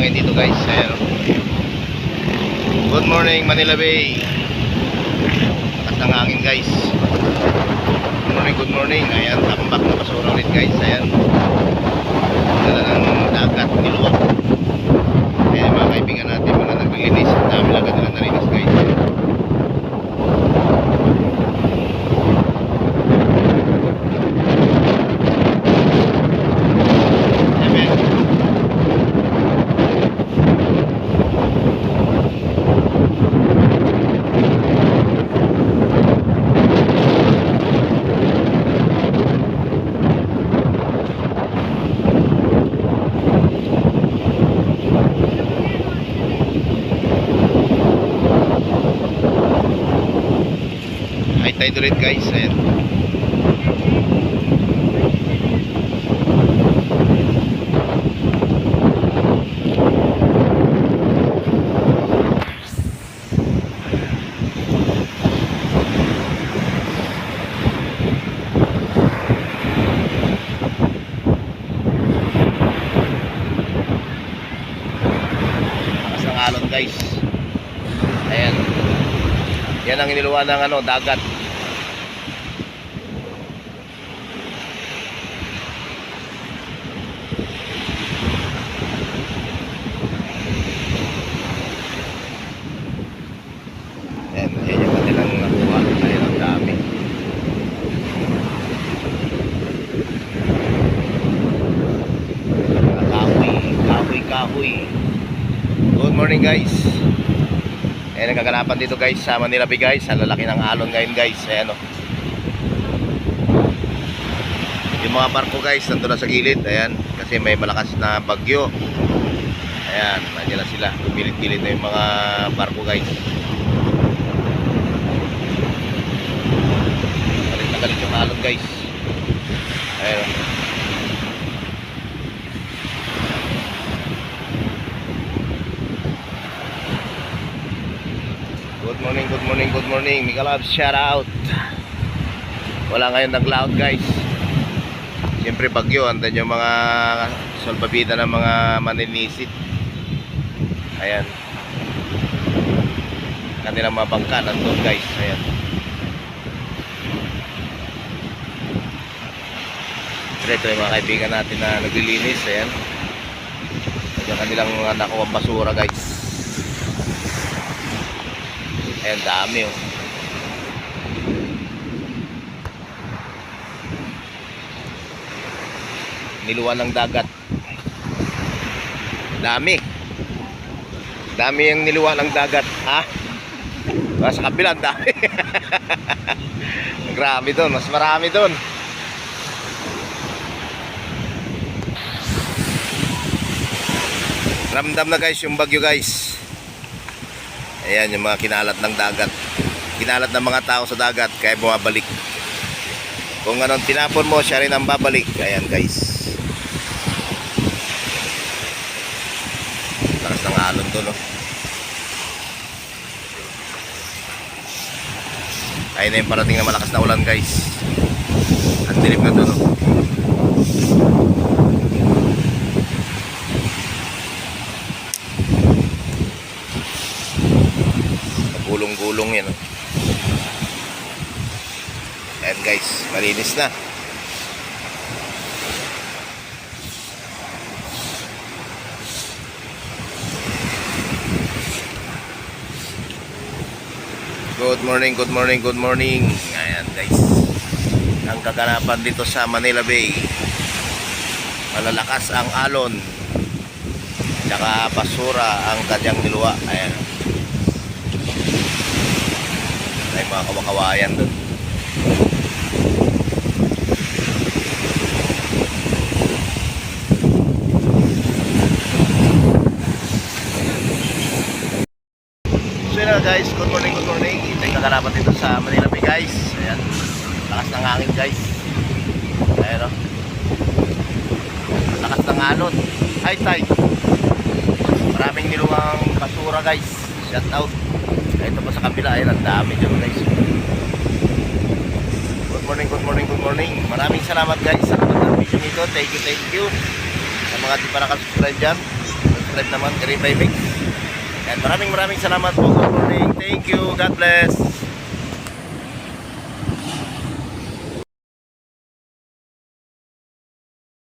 guys. Ayan. Good morning Manila Bay. Lakas ng hangin guys. Good morning, good morning. Ayan, tambak na basura ulit guys. Ayan. Dala ng dagat, niluwag. Ayan mga kaibigan natin, mga naglilinis. Ang dami lang nila nalinis guys. Amen. High tide ulit guys. Ayan. Alon guys. Ayan. Yan ang iniluwa ng ano, dagat. Ayan, yan yung kanilang nakuha. Ayan ang dami. Mga Kahoy, kahoy, kahoy. Good morning guys. Ayan ang kaganapan dito guys sa Manila Bay guys. Ang lalaki ng alon ngayon guys. Ayan o. Yung mga barko guys nandun na sa gilid. Ayan. Kasi may malakas na bagyo. Ayan. Nandiyan na sila. Pilit-pilit na yung mga barko guys. Galit na galit yung alon guys. Ayan o. Good morning, good morning, good morning. Mika Labs, shout out. Wala ngayon nag-loud guys. Siyempre bagyo, andan yung mga solpabida ng mga maninisit. Ayan. Kanilang mga bangka nandun guys. Ayan. Ito yung mga kaibigan natin na naglilinis. Ayan. Yung kanilang nakuha basura guys. Ayan, dami oh. Niluwan ng dagat. Dami. Dami yung niluwan ng dagat. Ha? Ah, Sa kabila, dami. Grabe doon. Mas marami doon. Ramdam na guys yung bagyo guys. Ayan yung mga kinalat ng dagat. Kinalat ng mga tao sa dagat kaya bumabalik. Kung anong tinapon mo, siya rin ang babalik. Ayan guys. Lakas ng alon to no. Ayun na yung parating na malakas na ulan guys. Ang dilim na to no. Gulong-gulong yan. oh. Ayan guys, malinis na. Good morning, good morning, good morning. Ayan guys. Ang kaganapan dito sa Manila Bay. Malalakas ang alon. Tsaka basura ang kanyang niluwa. Ayan. Mga kawakawayan doon. So guys, good morning, good morning. Ito yung kakarapat dito sa Manila Bay guys. Ayan, lakas ng hangin guys. Ayan o. Lakas ng alon. High tide. Maraming niluwang basura guys. Shout out. Ito pa sa kabila, ayan, ang dami dyan guys. Good morning, good morning, good morning. Maraming salamat guys sa kapag ng video nito. Thank you, thank you. Sa mga di pa nakasubscribe dyan, subscribe naman kay Reply Mix. And maraming maraming salamat po. Good morning. Thank you. God bless.